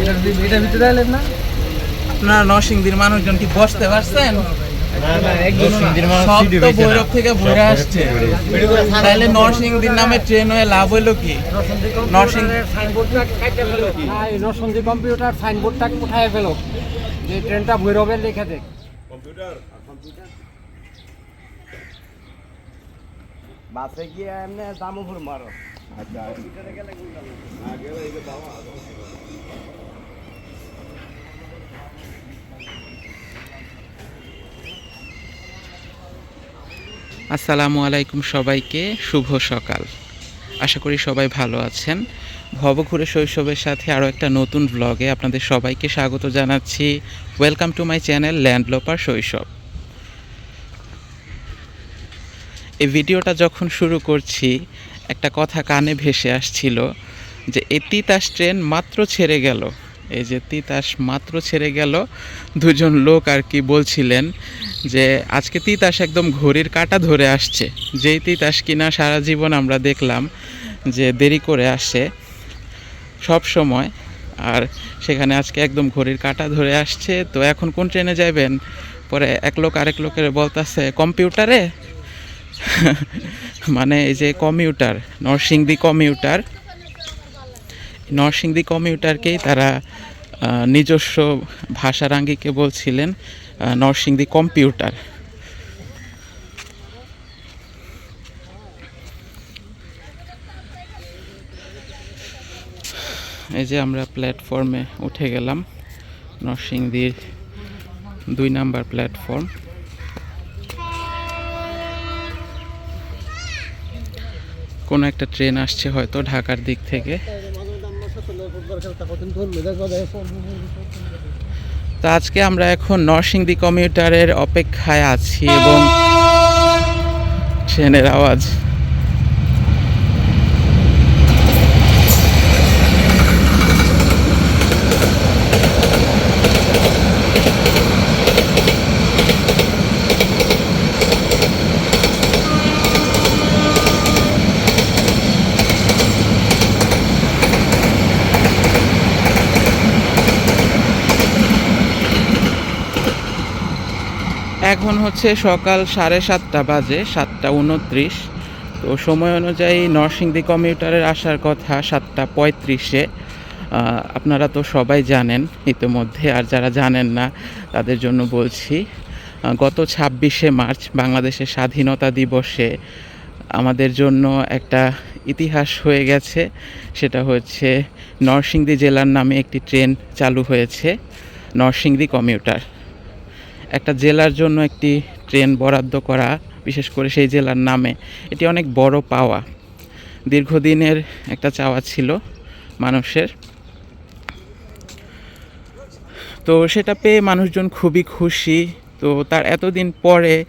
এটা এটা ভিতরে এলেন না? আপনারা নরসিংদীর মানুষজন কি বসতে পারছেন? সব তো ভৈরব থেকে ভৈরা আসছে। তাহলে নরসিংদীর নামে ট্রেন হয়ে লাভ হইল কি? নরসিংদী না কম্পিউটার সাইনবোর্ডটা কোথায় ফেলো। যে ট্রেনটা ভৈরবের লিখে দেখ। বাসে গিয়ে এমনি দামোপুর মারো। আসসালামু আলাইকুম সবাইকে, শুভ সকাল। আশা করি সবাই ভালো আছেন। ভবঘুরে শৈশবের সাথে আরও একটা নতুন ব্লগে আপনাদের সবাইকে স্বাগত জানাচ্ছি। Welcome to my channel landloper শৈশব এই ভিডিওটা যখন শুরু করছি, একটা কথা কানে ভেসে আসছিল যে এই তিতাস ট্রেন মাত্র ছেড়ে গেল। এই যে তিতাস মাত্র ছেড়ে গেল। দুজন লোক আর কি বলছিলেন যে, আজকে তিতাস একদম ঘড়ির কাঁটা ধরে আসছে। যেই তিতাস কিনা সারা জীবন আমরা দেখলাম যে দেরি করে আসে সব সময়। আর সেখানে আজকে একদম ঘড়ির কাঁটা ধরে আসছে। তো এখন কোন ট্রেনে যাবেন পরে এক লোক আরেক লোকের বলতাছে, কম্পিউটারে? মানে এই যে কমিউটার, নরসিংদী কমিউটার। নরসিংদী কমিউটারকেই তারা নিজস্ব ভাষার আঙ্গিকে বলছিলেন নরসিংদী কম্পিউটার। এই যে আমরা প্ল্যাটফর্মে উঠে গেলাম, নরসিংদীর দুই নাম্বার প্ল্যাটফর্ম। কোনো একটা ট্রেন আসছে হয়তো ঢাকার দিক থেকে। তো আজকে আমরা এখন নরসিংদী কমিউটারের অপেক্ষায় আছি এবং ট্রেনের আওয়াজ। এখন হচ্ছে সকাল সাড়ে সাতটা বাজে, সাতটা উনত্রিশ। তো সময় অনুযায়ী নরসিংদী কমিউটারের আসার কথা সাতটা পঁয়ত্রিশে। আপনারা তো সবাই জানেন ইতিমধ্যে, আর যারা জানেন না, তাদের জন্য বলছি গত ছাব্বিশে মার্চ বাংলাদেশের স্বাধীনতা দিবসে আমাদের জন্য একটা ইতিহাস হয়ে গেছে। সেটা হচ্ছে নরসিংদী জেলার নামে একটি ট্রেন চালু হয়েছে, নরসিংদী কমিউটার। একটা জেলার জন্য একটি ট্রেন বরাদ্দ করা, বিশেষ করে সেই জেলার নামে, এটি অনেক বড় পাওয়া। দীর্ঘদিনের একটা চাওয়া ছিল মানুষের। তো সেটা পেয়ে মানুষজন খুবই খুশি। তো তার এতদিন পরে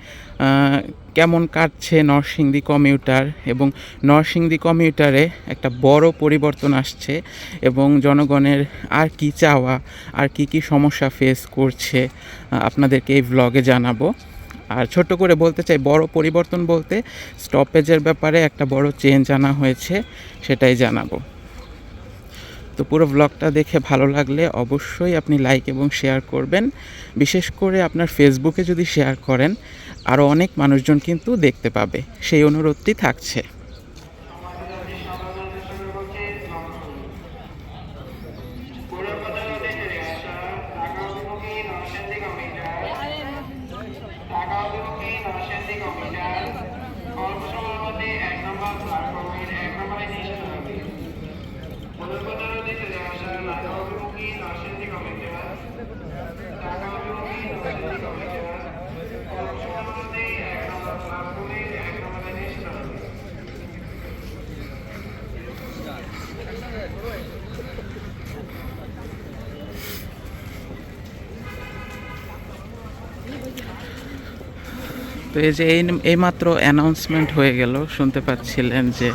কেমন কাটছে নরসিংদী কমিউটার এবং নরসিংদী কমিউটারে একটা বড় পরিবর্তন আসছে এবং জনগণের আর কি চাওয়া, আর কি কি সমস্যা ফেস করছে আপনাদেরকে এই ব্লগে জানাব। আর ছোট্ট করে বলতে চাই, বড় পরিবর্তন বলতে স্টপেজের ব্যাপারে একটা বড় চেঞ্জ আনা হয়েছে, সেটাই জানাব। তো পুরো ব্লগটা দেখে ভালো লাগলে অবশ্যই আপনি লাইক এবং শেয়ার করবেন। বিশেষ করে আপনার ফেসবুকে যদি শেয়ার করেন আরও অনেক মানুষজন কিন্তু দেখতে পাবে। সেই অনুরোধটি থাকছে। তো এই যে এই এইমাত্র অ্যানাউন্সমেন্ট হয়ে গেল, শুনতে পাচ্ছিলেন যে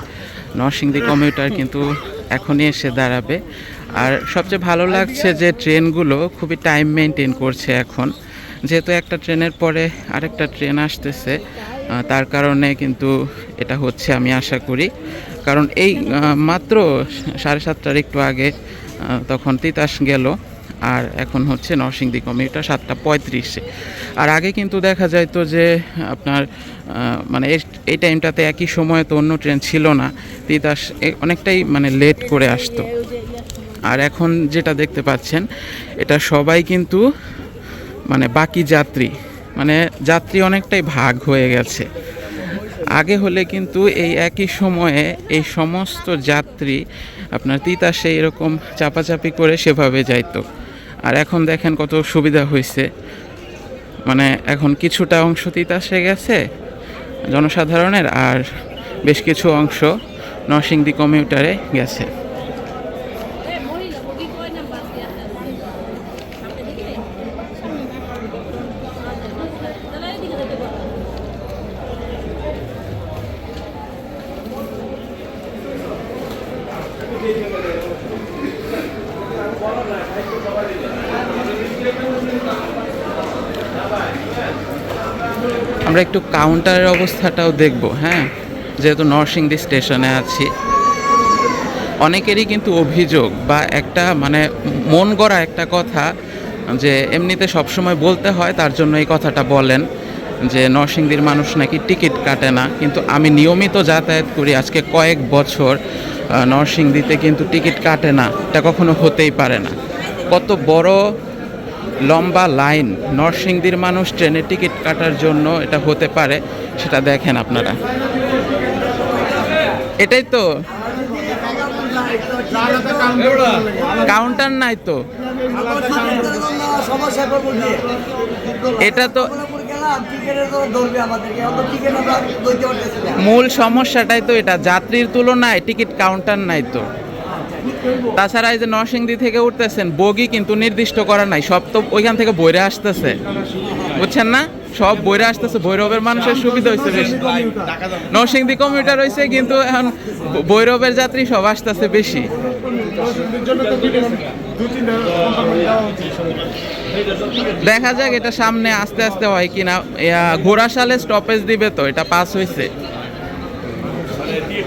নরসিংদী কমিউটার কিন্তু এখনই এসে দাঁড়াবে। আর সবচেয়ে ভালো লাগছে যে ট্রেনগুলো খুবই টাইম মেনটেন করছে এখন। যেহেতু একটা ট্রেনের পরে আরেকটা ট্রেন আসতেছে তার কারণে কিন্তু এটা হচ্ছে আমি আশা করি। কারণ এই মাত্র সাড়ে সাতটার একটু আগে তখন তিতাস গেল। আর এখন হচ্ছে নরসিংদী কমিউটার সাতটা পঁয়ত্রিশে। আর আগে কিন্তু দেখা যাইতো যে, আপনার মানে এই- টাইমটাতে একই সময়ে তো অন্য ট্রেন ছিল না, তিতাস অনেকটাই মানে লেট করে আসতো। আর এখন যেটা দেখতে পাচ্ছেন, এটা সবাই কিন্তু মানে বাকি যাত্রী মানে যাত্রী অনেকটাই ভাগ হয়ে গেছে। আগে হলে কিন্তু এই একই সময়ে এই সমস্ত যাত্রী আপনার তিতাসে এরকম চাপাচাপি করে সেভাবে যাইতো। আর এখন দেখেন কত সুবিধা হয়েছে মানে এখন কিছুটা অংশ তিতাসে গেছে জনসাধারণের, আর বেশ কিছু অংশ নরসিংদী কমিউটারে গেছে মহিলা বগি কয় নাম্বার দিয়ে আপনি দেখলে তাহলে এদিকে যেতে পারবেন আমরা একটু কাউন্টারের অবস্থাটাও দেখব হ্যাঁ? যেহেতু নরসিংদী স্টেশনে আছি। অনেকেরই কিন্তু অভিযোগ বা একটা মানে মন গড়া একটা কথা যে এমনিতে সবসময় বলতে হয়, তার জন্য এই কথাটা বলেন যে নরসিংদীর মানুষ নাকি টিকিট কাটে না। কিন্তু আমি নিয়মিত যাতায়াত করি, আজকে কয়েক বছর নরসিংদীতে কিন্তু টিকিট কাটে না। এটা কখনো হতেই পারে না। কত বড় লম্বা লাইন নরসিংদীর মানুষ ট্রেনের টিকিট কাটার জন্য এটা হতে পারে সেটা দেখেন আপনারা। এটাই তো। কাউন্টার নাই তো। এটা তো মূল সমস্যাটাই তো এটা যাত্রীর তুলনায় টিকিট কাউন্টার নাই তো। তাছাড়া এই যে নরসিংদী থেকে উঠতেছেন, বগি কিন্তু নির্দিষ্ট করা নাই, সব তো ওইখান থেকে বইরে আসতেছে। বুঝছেন না? সব বইরে আসতেছে, ভৈরবের মানুষের সুবিধা হয়েছে বেশি। নরসিংদী কমিউটার হয়েছে কিন্তু এখন ভৈরবের যাত্রী সব আসতেছে বেশি। দেখা যাক এটা সামনে আস্তে আস্তে হয় কিনা। ঘোড়াশালে স্টপেজ দিবে তো, এটা পাস হয়েছে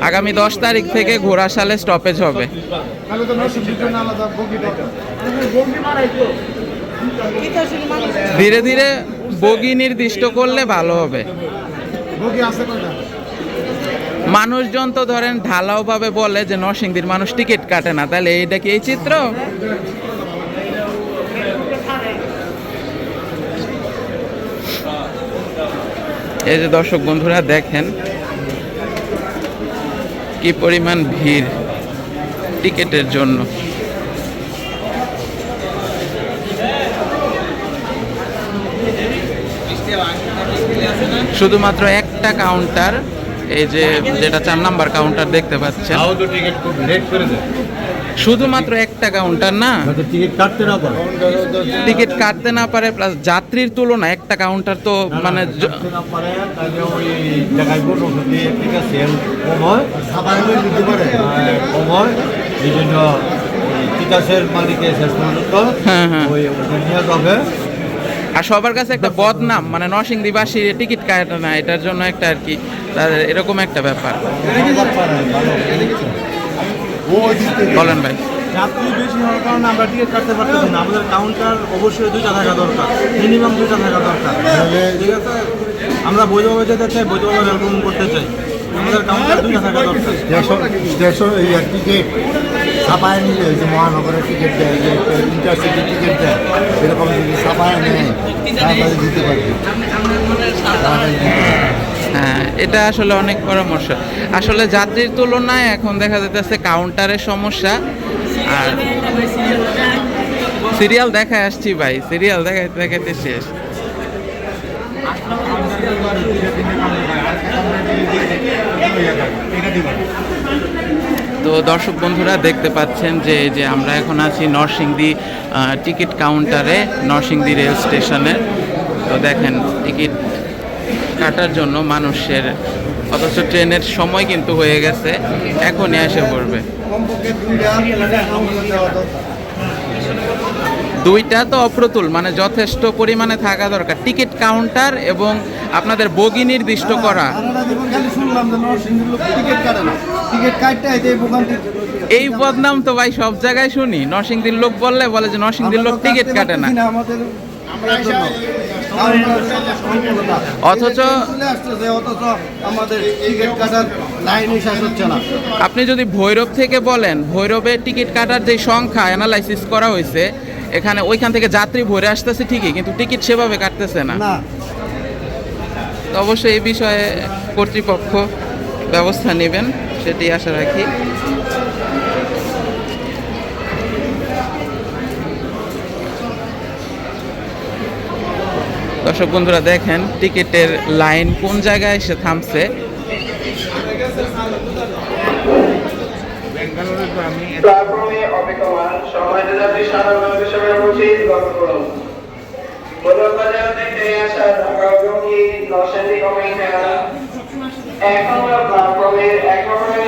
আগামী দশ তারিখ থেকে ঘোড়াশালে স্টপেজ হবে। ধীরে ধীরে বগি নির্দিষ্ট করলে ভালো হবে। মানুষজন তো ধরেন ঢালাও ভাবে বলে যে নরসিংদীর মানুষ টিকিট কাটে না। তাহলে এইটা কি এই চিত্র? এই যে দর্শক বন্ধুরা দেখেন কি পরিমাণ ভিড় টিকেটের জন্য? শুধুমাত্র একটা কাউন্টার এই যে যেটা চার নাম্বার কাউন্টার দেখতে পাচ্ছেন। শুধুমাত্র তো একটা কাউন্টার না? টিকিট কাটতে না পারে। টিকিট কাটতে না পারে প্লাস যাত্রীর তুলনায় একটা কাউন্টার তো মানে হয়। হয় মালিকে শেষ পর্যন্ত হ্যাঁ, হ্যাঁ। নিয়ে যাবে। আর সবার কাছে একটা বদনাম মানে নরসিংদীবাসী টিকিট কাটে না এটার জন্য একটা আর কি তাদের এরকম একটা ব্যাপার। বলেন ভাই। যাত্রী বেশি হওয়ার কারণে আমরা টিকিট কাটতে পারতেছি না। আমাদের কাউন্টার অবশ্যই দুইটা থাকা দরকার। মিনিমাম দুইটা থাকা দরকার। ঠিক আছে? আমরা বৈধভাবে যেতে চাই বৈধভাবে এরকম করতে চাই। আমাদের কাউন্টার দুইটা থাকা দরকার। দেড়শো টিকিট ছাপায় নিলে ওই যে মহানগরের টিকিট দেয় যে ইন্টারসিটি টিকিট দেয় এরকম যদি ছাপায় নেয় তাহলে দিতে পারবে। হ্যাঁ এটা আসলে অনেক পরামর্শ। আসলে যাত্রীর তুলনায় এখন দেখা যাচ্ছে কাউন্টারের সমস্যা। সিরিয়াল দেখায় আসছি ভাই, সিরিয়াল দেখাইতে দেখাইতে শেষ। তো দর্শক বন্ধুরা দেখতে পাচ্ছেন যে যে আমরা এখন আছি নরসিংদী টিকিট কাউন্টারে, নরসিংদী রেল স্টেশনে। তো দেখেন, টিকিট কাটার জন্য মানুষের অথচ ট্রেনের সময় কিন্তু হয়ে গেছে, এখনই এসে পড়বে। দুইটা তো অপ্রতুল মানে যথেষ্ট পরিমাণে থাকা দরকার। টিকিট কাউন্টার এবং আপনাদের বগি নির্দিষ্ট করা। এই বদনাম তো ভাই সব জায়গায় শুনি। নরসিংদীর লোক বললে বলে যে নরসিংদীর লোক টিকিট কাটে না। অথচ আমাদের টিকিট কাটার লাইনে শেষ হচ্ছে না আপনি যদি ভৈরব থেকে বলেন ভৈরবের টিকিট কাটার যে সংখ্যা অ্যানালাইসিস করা হয়েছে এখানে ওইখান থেকে যাত্রী ভরে আসতেছে ঠিকই কিন্তু টিকিট সেভাবে কাটতেছে না। না। তো অবশ্যই এই বিষয়ে কর্তৃপক্ষ ব্যবস্থা নেবেন সেটি আশা রাখি। দর্শক বন্ধুরা দেখেন টিকিটের লাইন কোন জায়গায় এসে থামছে?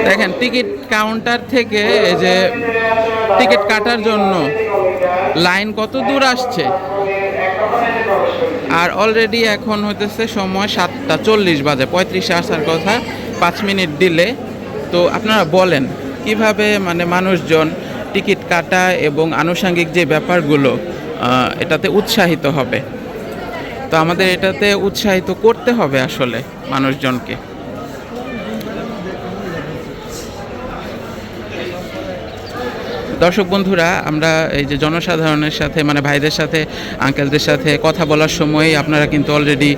দেখেন টিকিট কাউন্টার থেকে এই যে টিকিট কাটার জন্য লাইন কত দূর আসছে? আর অলরেডি এখন হইতেছে সময় সাতটা চল্লিশ বাজে, পঁয়ত্রিশে আসার কথা, পাঁচ মিনিট দিলে তো আপনারা বলেন, কীভাবে মানে মানুষজন টিকিট কাটা এবং আনুষঙ্গিক যে ব্যাপারগুলো এটাতে উৎসাহিত হবে? তো আমাদের এটাতে উৎসাহিত করতে হবে আসলে মানুষজনকে। দর্শক বন্ধুরা, আমরা এই যে জনসাধারণের সাথে মানে ভাইদের সাথে আঙ্কেলদের সাথে কথা বলার সময় আপনারা কিন্তু অলরেডি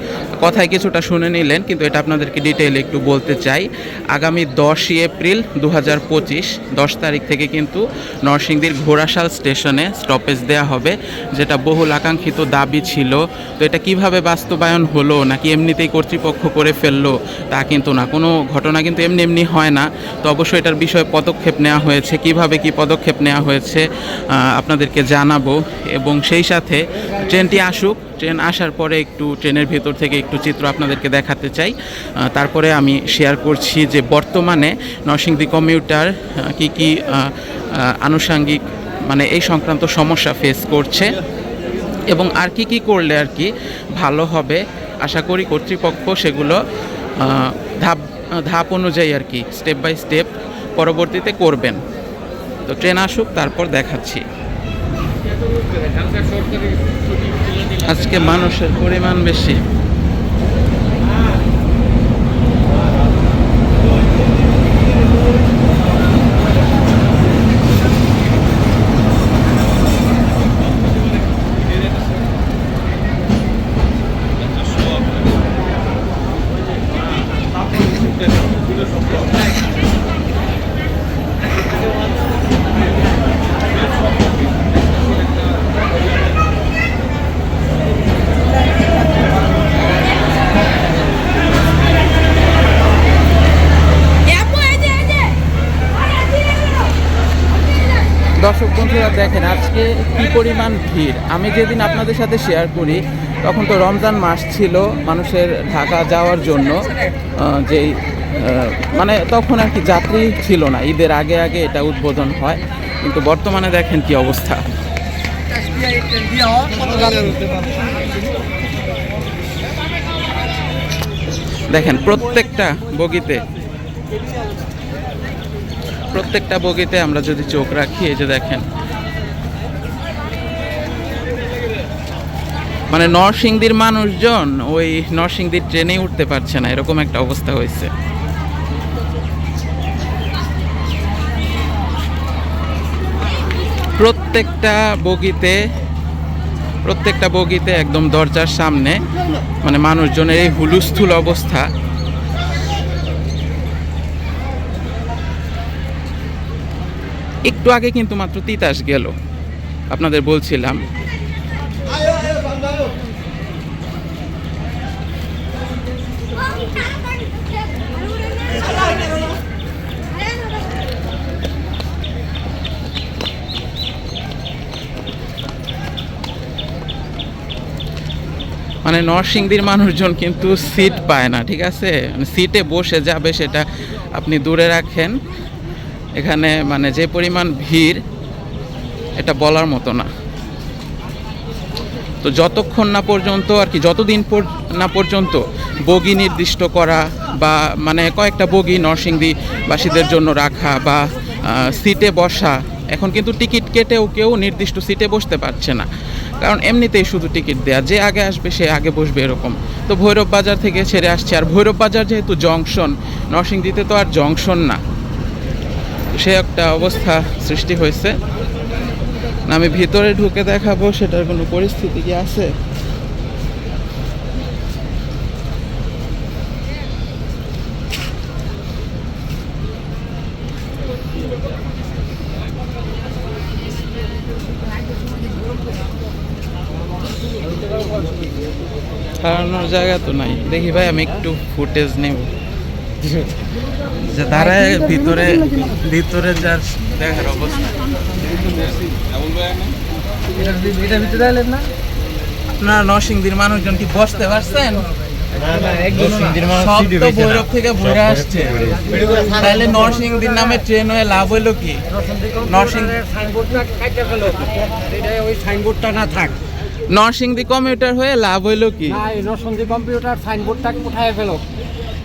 কথায় কিছুটা শুনে নিলেন, কিন্তু এটা আপনাদেরকে ডিটেইল একটু বলতে চাই। আগামী দশই এপ্রিল দু হাজার পঁচিশ, দশ তারিখ থেকে কিন্তু নরসিংদীর ঘোড়াশাল স্টেশনে স্টপেজ দেওয়া হবে, যেটা বহুল আকাঙ্ক্ষিত দাবি ছিল। তো এটা কীভাবে বাস্তবায়ন হলো, নাকি এমনিতেই কর্তৃপক্ষ করে ফেলল, তা কিন্তু না। কোনো ঘটনা কিন্তু এমনি এমনি হয় না। তো অবশ্যই এটার বিষয়ে পদক্ষেপ নেওয়া হয়েছে। কীভাবে কি পদক্ষেপ নেওয়া হয়েছে আপনাদেরকে জানাব। এবং সেই সাথে ট্রেনটি আসুক, ট্রেন আসার পরে একটু ট্রেনের ভেতর থেকে একটু চিত্র আপনাদেরকে দেখাতে চাই। তারপরে আমি শেয়ার করছি যে বর্তমানে নরসিংদী কমিউটার কি কি আনুষঙ্গিক মানে এই সংক্রান্ত সমস্যা ফেস করছে। এবং আর কি কি করলে আর কি ভালো হবে, আশা করি কর্তৃপক্ষ সেগুলো ধাপ ধাপ অনুযায়ী আর কি স্টেপ বাই স্টেপ পরবর্তীতে করবেন। তো ট্রেন আসুক তারপর দেখাচ্ছি। আজকে মানুষের পরিমাণ বেশি দর্শক বন্ধুরা দেখেন আজকে কি পরিমাণ ভিড়। আমি যেদিন আপনাদের সাথে শেয়ার করি, তখন তো রমজান মাস ছিল মানুষের ঢাকা যাওয়ার জন্য যেই মানে তখন আর কি যাত্রী ছিল না। ঈদের আগে আগে এটা উদ্বোধন হয়, কিন্তু বর্তমানে দেখেন কি অবস্থা। দেখেন প্রত্যেকটা বগিতে প্রত্যেকটা বগিতে আমরা যদি চোখ রাখি, এই যে দেখেন মানে নরসিংদীর মানুষজন ওই নরসিংদীর ট্রেনেই উঠতে পারছে না, এরকম একটা অবস্থা হয়েছে। প্রত্যেকটা বগিতে প্রত্যেকটা বগিতে একদম দরজার সামনে মানে মানুষজনের এই হুলুস্থুল অবস্থা। একটু আগে কিন্তু মাত্র তিতাস গেল, আপনাদের বলছিলাম। মানে নরসিংদীর মানুষজন কিন্তু সিট পায় না, ঠিক আছে? মানে সিটে বসে যাবে সেটা আপনি দূরে রাখেন। এখানে মানে যে পরিমাণ ভিড়, এটা বলার মতো না। তো যতক্ষণ না পর্যন্ত আর কি, যতদিন না পর্যন্ত বগি নির্দিষ্ট করা বা মানে কয়েকটা বগি নরসিংদীবাসীদের জন্য রাখা বা সিটে বসা, এখন কিন্তু টিকিট কেটেও কেউ নির্দিষ্ট সিটে বসতে পারছে না। কারণ এমনিতেই শুধু টিকিট দেয়া, যে আগে আসবে সে আগে বসবে এরকম। তো ভৈরব বাজার থেকে ছেড়ে আসছে। আর ভৈরব বাজার যেহেতু জংশন, নরসিংদীতে তো আর জংশন না। সে একটা অবস্থা সৃষ্টি হয়েছে। আমি ভিতরে ঢুকে দেখাবো, সেটার কোনো পরিস্থিতি কি আছে? হারানোর জায়গা তো নাই। দেখি ভাই আমি একটু ফুটেজ নেব। যে দাঁড়ায় ভিতরে ভিতরে যার দেখার অবস্থা। আপনারা নরসিংদীর মানুষজন কি বসতে পারছেন? মানুষ সব তো ভৈরব থেকে ভরে আসছে। তাহলে নরসিংদীর নামে ট্রেন হয়ে লাভ হইল কি? নরসিং- সাইনবোর্ডটা এটা ওই সাইনবোর্ডটা না থাক। নরসিংদী কম্পিউটার হয়ে লাভ হইল কি? না এই নরসিংদী কম্পিউটার সাইনবোর্ডটা উঠায় ফেলো।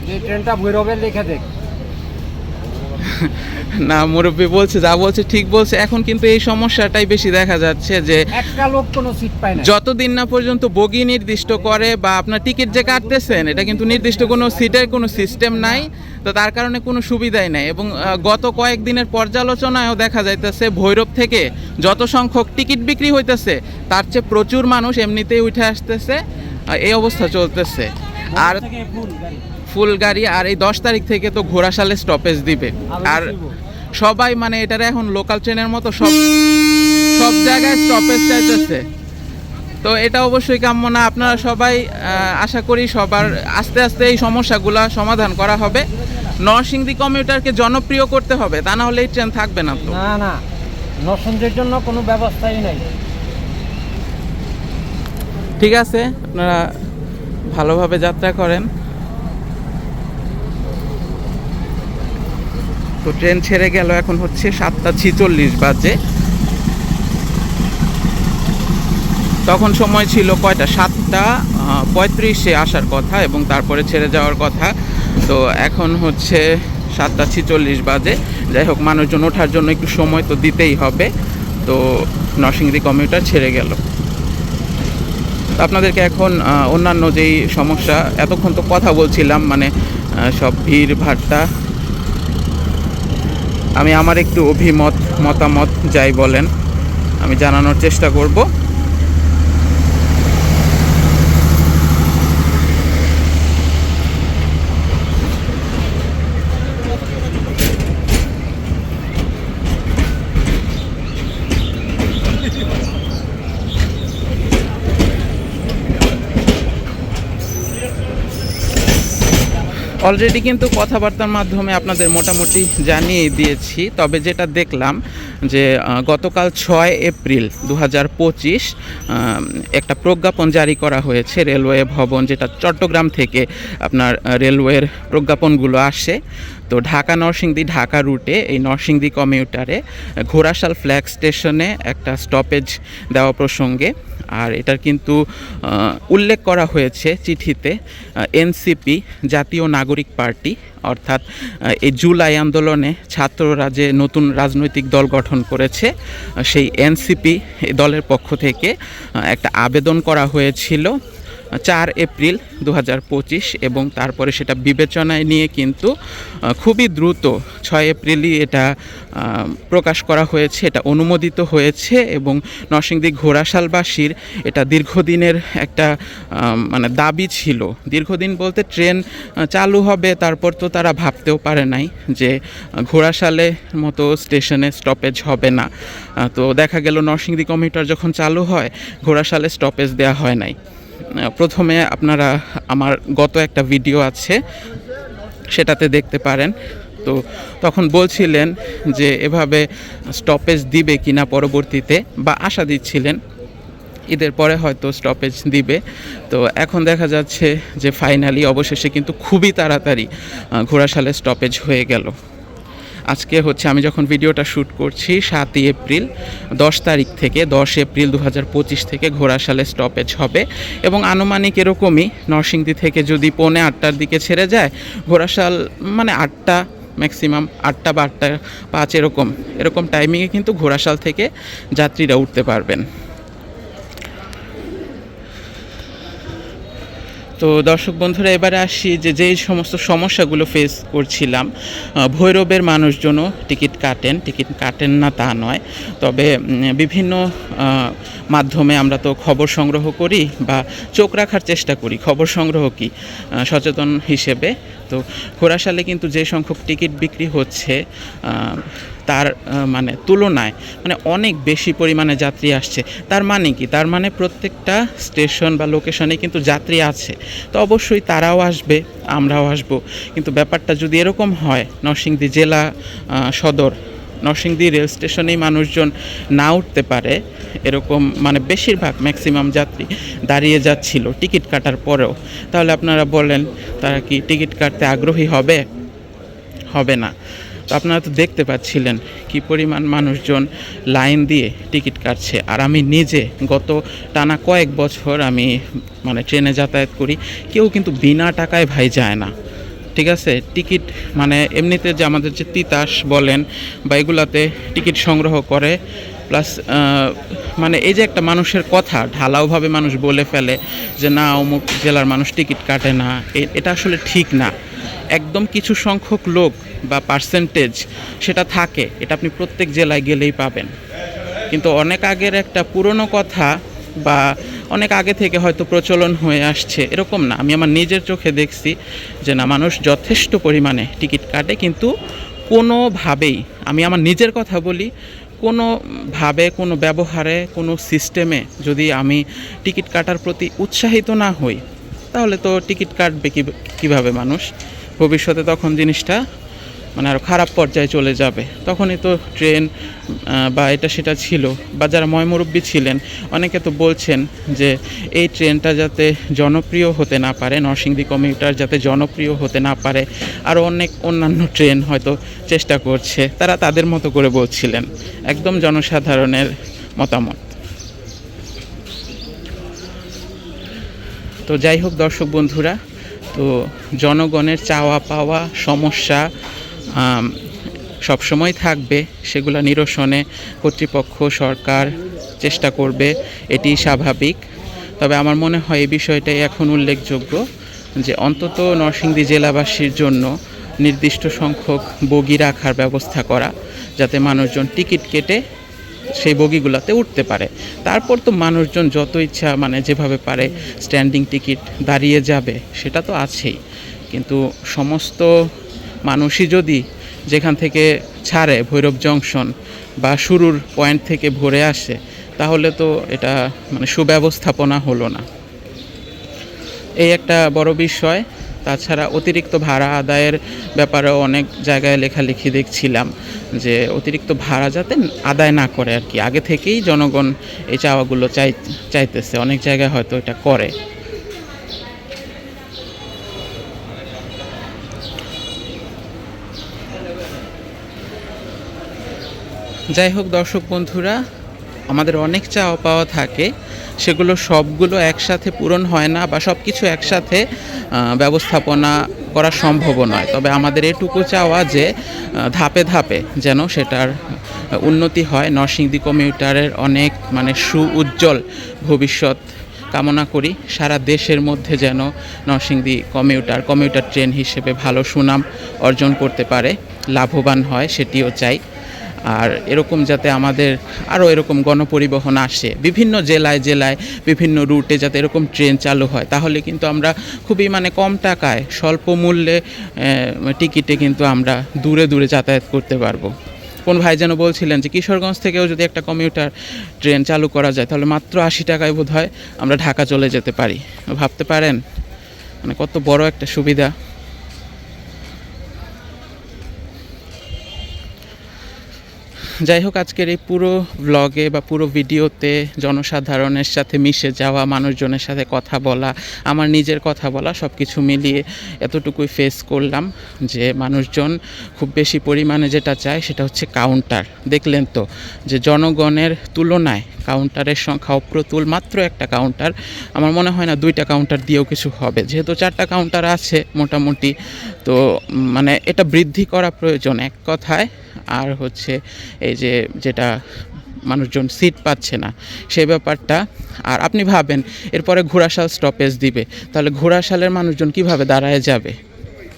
যে ট্রেনটা ভৈরবের লিখে দেখ। না মুরব্বী বলছে যা বলছে ঠিক বলছে। এখন কিন্তু এই সমস্যাটাই বেশি দেখা যাচ্ছে যে একটা লোক কোনো সিট পায় না। যতদিন না পর্যন্ত বগি নির্দিষ্ট করে বা আপনার টিকিট যে কাটতেছেন এটা কিন্তু নির্দিষ্ট কোনো সিটের কোনো সিস্টেম নাই তো তার কারণে কোনো সুবিধাই নাই। এবং গত কয়েকদিনের পর্যালোচনায়ও দেখা যাইতেছে ভৈরব থেকে যত সংখ্যক টিকিট বিক্রি হইতেছে তার চেয়ে প্রচুর মানুষ এমনিতেই উঠে আসতেছে এই অবস্থা চলতেছে। আর ফুল গাড়ি আর এই দশ তারিখ থেকে তো ঘোড়াশালে স্টপেজ দিবে। আর সবাই মানে এটার এখন লোকাল ট্রেনের মতো সব সব জায়গায় স্টপেজ চাইতেছে। তো এটা অবশ্যই কাম্য না। আপনারা সবাই আশা করি সবার আস্তে আস্তে এই সমস্যাগুলো সমাধান করা হবে। নরসিংদী কমিউটারকে জনপ্রিয় করতে হবে তা না হলে এই ট্রেন থাকবে না তো। না না। নরসিংদীর জন্য কোনো ব্যবস্থাই নাই। ঠিক আছে আপনারা ভালোভাবে যাত্রা করেন। তো ট্রেন ছেড়ে গেল এখন হচ্ছে সাতটা ছিচল্লিশ বাজে। তখন সময় ছিল কয়টা? সাতটা পঁয়ত্রিশে আসার কথা এবং তারপরে ছেড়ে যাওয়ার কথা। তো এখন হচ্ছে সাতটা ছিচল্লিশ বাজে। যাই হোক, মানুষজন ওঠার জন্য একটু সময় তো দিতেই হবে। তো নরসিংদী কমিউটার ছেড়ে গেল। আপনাদেরকে এখন অন্যান্য যেই সমস্যা, এতক্ষণ তো কথা বলছিলাম মানে সব ভিড় ভাট্টা আমি আমার একটু অভিমত মতামত যাই বলেন আমি জানানোর চেষ্টা করব। অলরেডি কিন্তু কথাবার্তার মাধ্যমে আপনাদের মোটামুটি জানিয়ে দিয়েছি, তবে যেটা দেখলাম যে গতকাল ছয় এপ্রিল দু হাজার পঁচিশ একটা প্রজ্ঞাপন জারি করা হয়েছে রেলওয়ে ভবন, যেটা চট্টগ্রাম থেকে আপনার রেলওয়ের প্রজ্ঞাপনগুলো আসে। তো ঢাকা নরসিংদী ঢাকা রুটে এই নরসিংদী কমিউটারে ঘোড়াশাল ফ্ল্যাগ স্টেশনে একটা স্টপেজ দেওয়া প্রসঙ্গে, আর এটার কিন্তু উল্লেখ করা হয়েছে চিঠিতে এনসিপি, জাতীয় নাগরিক পার্টি, অর্থাৎ এই জুলাই আন্দোলনে ছাত্ররা যে নতুন রাজনৈতিক দল গঠন করেছে, সেই এনসিপি দলের পক্ষ থেকে একটা আবেদন করা হয়েছিল। চার এপ্রিল দু হাজার পঁচিশ এবং তারপরে সেটা বিবেচনায় নিয়ে কিন্তু খুবই দ্রুত ছয় এপ্রিলই এটা প্রকাশ করা হয়েছে, এটা অনুমোদিত হয়েছে এবং নরসিংদী ঘোড়াশালবাসীর এটা দীর্ঘদিনের একটা মানে দাবি ছিল। দীর্ঘদিন বলতে ট্রেন চালু হবে তারপর তো তারা ভাবতেও পারে নাই যে ঘোড়াশালে মতো স্টেশনে স্টপেজ হবে না। তো দেখা গেল নরসিংদী কমিউটার যখন চালু হয়, ঘোড়াশালে স্টপেজ দেওয়া হয় নাই। প্রথমে আপনারা আমার গত একটা ভিডিও আছে, সেটাতে দেখতে পারেন। তো তখন বলছিলেন যে এভাবে স্টপেজ দিবে কিনা পরবর্তীতে, বা আশা দিচ্ছিলেন ঈদের পরে হয়তো স্টপেজ দিবে। তো এখন দেখা যাচ্ছে যে ফাইনালি অবশেষে কিন্তু খুবই তাড়াতাড়ি ঘোড়াশালে স্টপেজ হয়ে গেল। আজকে হচ্ছে আমি যখন ভিডিওটা শ্যুট করছি সাতই এপ্রিল, দশ তারিখ থেকে দশ এপ্রিল দু হাজার পঁচিশ থেকে ঘোড়াশালে স্টপেজ হবে এবং আনুমানিক এরকমই নরসিংদী থেকে যদি পৌনে আটটার দিকে ছেড়ে যায়, ঘোড়াশাল মানে আটটা ম্যাক্সিমাম আটটা বা আটটা পাঁচ এরকম এরকম টাইমিংয়ে কিন্তু ঘোড়াশাল থেকে যাত্রীরা উঠতে পারবেন। তো দর্শক বন্ধুরা, এবারে আসি যে যেই সমস্ত সমস্যাগুলো ফেস করছিলাম ভৈরবের মানুষজনও টিকিট কাটেন। টিকিট কাটেন না তা নয়, তবে বিভিন্ন মাধ্যমে আমরা তো খবর সংগ্রহ করি বা চোখ রাখার চেষ্টা করি। খবর সংগ্রহ কি? সচেতন হিসেবে। তো ঘোড়াশালে কিন্তু যে সংখ্যক টিকিট বিক্রি হচ্ছে তার মানে তুলনায় মানে অনেক বেশি পরিমাণে যাত্রী আসছে। তার মানে কি? তার মানে প্রত্যেকটা স্টেশন বা লোকেশনে কিন্তু যাত্রী আছে। তো অবশ্যই তারাও আসবে, আমরাও আসব। কিন্তু ব্যাপারটা যদি এরকম হয়, নরসিংদী জেলা সদর, নরসিংদী রেল স্টেশনেই মানুষজন না উঠতে পারে, এরকম মানে বেশিরভাগ ম্যাক্সিমাম যাত্রী দাঁড়িয়ে যাচ্ছিল টিকিট কাটার পরেও। তাহলে আপনারা বলেন, তারা কি টিকিট কাটতে আগ্রহী হবে? হবে না। তো আপনারা তো দেখতে পাচ্ছিলেন কি পরিমাণ মানুষজন লাইন দিয়ে টিকিট কাটছে। আর আমি নিজে গত টানা কয়েক বছর আমি মানে ট্রেনে যাতায়াত করি, কেউ কিন্তু বিনা টাকায় ভাই যায় না। ঠিক আছে? টিকিট মানে এমনিতে যে আমাদের যে তিতাস বলেন বা এগুলাতে টিকিট সংগ্রহ করে, প্লাস মানে এই যে একটা মানুষের কথা ঢালাওভাবে মানুষ বলে ফেলে যে, না, অমুক জেলার মানুষ টিকিট কাটে না। এটা আসলে ঠিক না। একদম কিছু সংখ্যক লোক বা পার্সেন্টেজ সেটা থাকে, এটা আপনি প্রত্যেক জেলায় গেলেই পাবেন। কিন্তু অনেক আগের একটা পুরনো কথা বা অনেক আগে থেকে হয়তো প্রচলন হয়ে আসছে, এরকম না। আমি আমার নিজের চোখে দেখছি যে না, মানুষ যথেষ্ট পরিমাণে টিকিট কাটে, কিন্তু কোনোভাবেই, আমি আমার নিজের কথা বলি, কোনোভাবে, কোনো ব্যবহারে, কোনো সিস্টেমে যদি আমি টিকিট কাটার প্রতি উৎসাহিত না হই তাহলে তো টিকিট কাটবে কী কীভাবে মানুষ? ভবিষ্যতে তখন জিনিসটা মানে আরও খারাপ পর্যায়ে চলে যাবে। তখনই তো ট্রেন বা এটা সেটা ছিল, বা যারা ময়মুরব্বী ছিলেন, অনেকে তো বলছেন যে এই ট্রেনটা যাতে জনপ্রিয় হতে না পারে, নরসিংদী কমিউটার যাতে জনপ্রিয় হতে না পারে আরও অনেক অন্যান্য ট্রেন হয়তো চেষ্টা করছে, তারা তাদের মতো করে বলছিলেন। একদম জনসাধারণের মতামত। তো যাই হোক দর্শক বন্ধুরা, তো জনগণের চাওয়া পাওয়া সমস্যা সবসময় থাকবে সেগুলো নিরসনে কর্তৃপক্ষ, সরকার চেষ্টা করবে, এটি স্বাভাবিক। তবে আমার মনে হয় এই বিষয়টাই এখন উল্লেখযোগ্য যে অন্তত নরসিংদী জেলাবাসীর জন্য নির্দিষ্ট সংখ্যক বগি রাখার ব্যবস্থা করা, যাতে মানুষজন টিকিট কেটে সেই বগিগুলোতে উঠতে পারে। তারপর তো মানুষজন যত ইচ্ছা মানে যেভাবে পারে স্ট্যান্ডিং টিকিট দাঁড়িয়ে যাবে, সেটা তো আছেই। কিন্তু সমস্ত মানুষই যদি যেখান থেকে ছাড়ে ভৈরব জংশন বা শুরুর পয়েন্ট থেকে ভরে আসে, তাহলে তো এটা মানে সুব্যবস্থাপনা হলো না। এই একটা বড় বিষয়। তাছাড়া অতিরিক্ত ভাড়া আদায়ের ব্যাপারেও অনেক জায়গায় লেখালেখি দেখছিলাম যে অতিরিক্ত ভাড়া যাতে আদায় না করে আর কি। আগে থেকেই জনগণ এই চাওয়াগুলো চাই, চাইতেছে, অনেক জায়গায় হয়তো এটা করে। যাই হোক দর্শক বন্ধুরা, আমাদের অনেক চাওয়া পাওয়া থাকে। সেগুলো সবগুলো একসাথে পূরণ হয় না বা সব কিছু একসাথে ব্যবস্থাপনা করা সম্ভব নয়। তবে আমাদের এটুকু চাওয়া যে ধাপে ধাপে যেন সেটার উন্নতি হয়। নরসিংদী কমিউটারের অনেক মানে সু উজ্জ্বল ভবিষ্যৎ কামনা করি। সারা দেশের মধ্যে যেন নরসিংদী কমিউটার কমিউটার ট্রেন হিসেবে ভালো সুনাম অর্জন করতে পারে, লাভবান হয়, সেটিও চাই। আর এরকম যাতে আমাদের আরও এরকম গণপরিবহন আসে, বিভিন্ন জেলায় জেলায় বিভিন্ন রুটে যাতে এরকম ট্রেন চালু হয়, তাহলে কিন্তু আমরা খুবই মানে কম টাকায় স্বল্প মূল্যে টিকিটে কিন্তু আমরা দূরে দূরে যাতায়াত করতে পারব। কোন ভাই যেন বলছিলেন যে কিশোরগঞ্জ থেকেও যদি একটা কমিউটার ট্রেন চালু করা যায়, তাহলে মাত্র আশি টাকায় বোধ হয় আমরা ঢাকা চলে যেতে পারি। ভাবতে পারেন? মানে কত বড় একটা সুবিধা। যাই হোক আজকের এই পুরো ব্লগে বা পুরো ভিডিওতে জনসাধারণের সাথে মিশে যাওয়া, মানুষজনের সাথে কথা বলা, আমার নিজের কথা বলা সব কিছু মিলিয়ে এতটুকুই ফেস করলাম যে মানুষজন খুব বেশি পরিমাণে যেটা চায় সেটা হচ্ছে কাউন্টার দেখলেন তো যে জনগণের তুলনায় কাউন্টারের সংখ্যা অপ্রতুল, মাত্র একটা কাউন্টার আমার মনে হয় না দুইটা কাউন্টার দিয়েও কিছু হবে। যেহেতু চারটা কাউন্টার আছে মোটামুটি, তো মানে এটা বৃদ্ধি করা প্রয়োজন এক কথায়। আর হচ্ছে এই যে যেটা মানুষজন সিট পাচ্ছে না, সেই ব্যাপারটা। আর আপনি ভাবেন, এরপরে ঘোড়াশাল স্টপেজ দিবে, তাহলে ঘোড়াশালের মানুষজন কীভাবে দাঁড়ায় যাবে?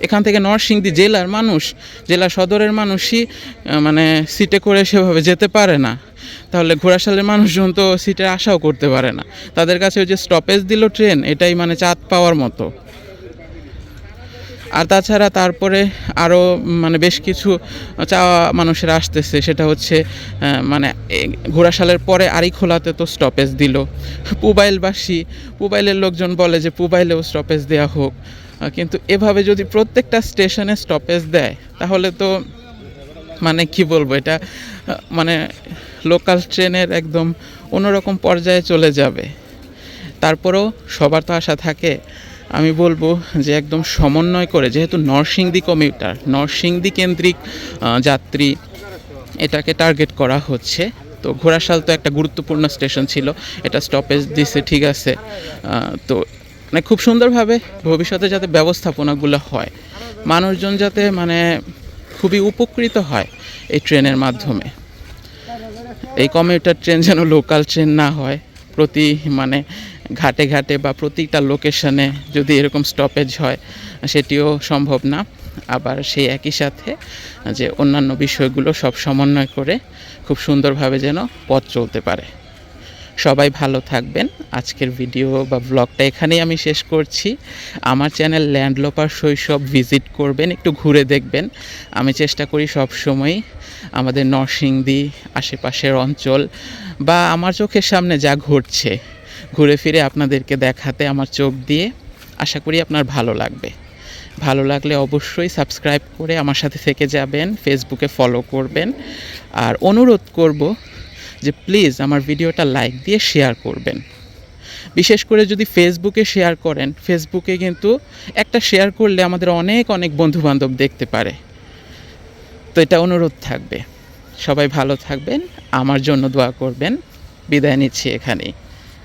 এখান থেকে নরসিংদী জেলার মানুষ, জেলা সদরের মানুষই মানে সিটে করে সেভাবে যেতে পারে না। তাহলে ঘোড়াশালের মানুষজন তো সিটে আশাও করতে পারে না। তাদের কাছে ওই যে স্টপেজ দিল ট্রেন এটাই মানে চাঁদ পাওয়ার মতো। আর তাছাড়া তারপরে আরও মানে বেশ কিছু চাওয়া মানুষের আসতেছে। সেটা হচ্ছে মানে ঘোড়াশালের পরে আরি খোলাতে তো স্টপেজ দিল। পুবাইলবাসী, পুবাইলের লোকজন বলে যে পুবাইলেও স্টপেজ দেওয়া হোক। কিন্তু এভাবে যদি প্রত্যেকটা স্টেশনে স্টপেজ দেয়, তাহলে তো মানে কি বলব, এটা মানে লোকাল ট্রেনের একদম অন্যরকম পর্যায়ে চলে যাবে। তারপরেও সবার তো আশা থাকে আমি বলব যে একদম সমন্বয় করে, যেহেতু নরসিংদী কমিউটার, নরসিংদী কেন্দ্রিক যাত্রী এটাকে টার্গেট করা হচ্ছে। তো ঘোড়াশাল তো একটা গুরুত্বপূর্ণ স্টেশন ছিল, এটা স্টপেজ দিছে, ঠিক আছে। তো মানে খুব সুন্দরভাবে ভবিষ্যতে যাতে ব্যবস্থাপনাগুলো হয়, মানুষজন যাতে মানে খুবই উপকৃত হয় এই ট্রেনের মাধ্যমে। এই কমিউটার ট্রেন যেন লোকাল ট্রেন না হয়, প্রতি মানে ঘাটে ঘাটে বা প্রতিটা লোকেশনে যদি এরকম স্টপেজ হয়, সেটিও সম্ভব না। আবার সেই একই সাথে যে অন্যান্য বিষয়গুলো সব সমন্বয় করে খুব সুন্দরভাবে যেন পথ চলতে পারে। সবাই ভালো থাকবেন। আজকের ভিডিও বা ব্লগটা এখানেই আমি শেষ করছি। আমার চ্যানেল ল্যান্ডলোপার শৈশব ভিজিট করবেন, একটু ঘুরে দেখবেন। আমি চেষ্টা করি সব সময় আমাদের নরসিংদী আশেপাশের অঞ্চল বা আমার চোখের সামনে যা ঘটছে ঘুরে ফিরে আপনাদেরকে দেখাতে আমার চোখ দিয়ে আশা করি আপনার ভালো লাগবে। ভালো লাগলে অবশ্যই সাবস্ক্রাইব করে আমার সাথে থেকে যাবেন ফেসবুকে ফলো করবেন। আর অনুরোধ করব যে প্লিজ আমার ভিডিওটা লাইক দিয়ে শেয়ার করবেন। বিশেষ করে যদি ফেসবুকে শেয়ার করেন ফেসবুকে কিন্তু একটা শেয়ার করলে আমাদের অনেক অনেক বন্ধু বান্ধব দেখতে পারে। তো এটা অনুরোধ থাকবে। সবাই ভালো থাকবেন, আমার জন্য দোয়া করবেন। বিদায় নিচ্ছি এখানেই।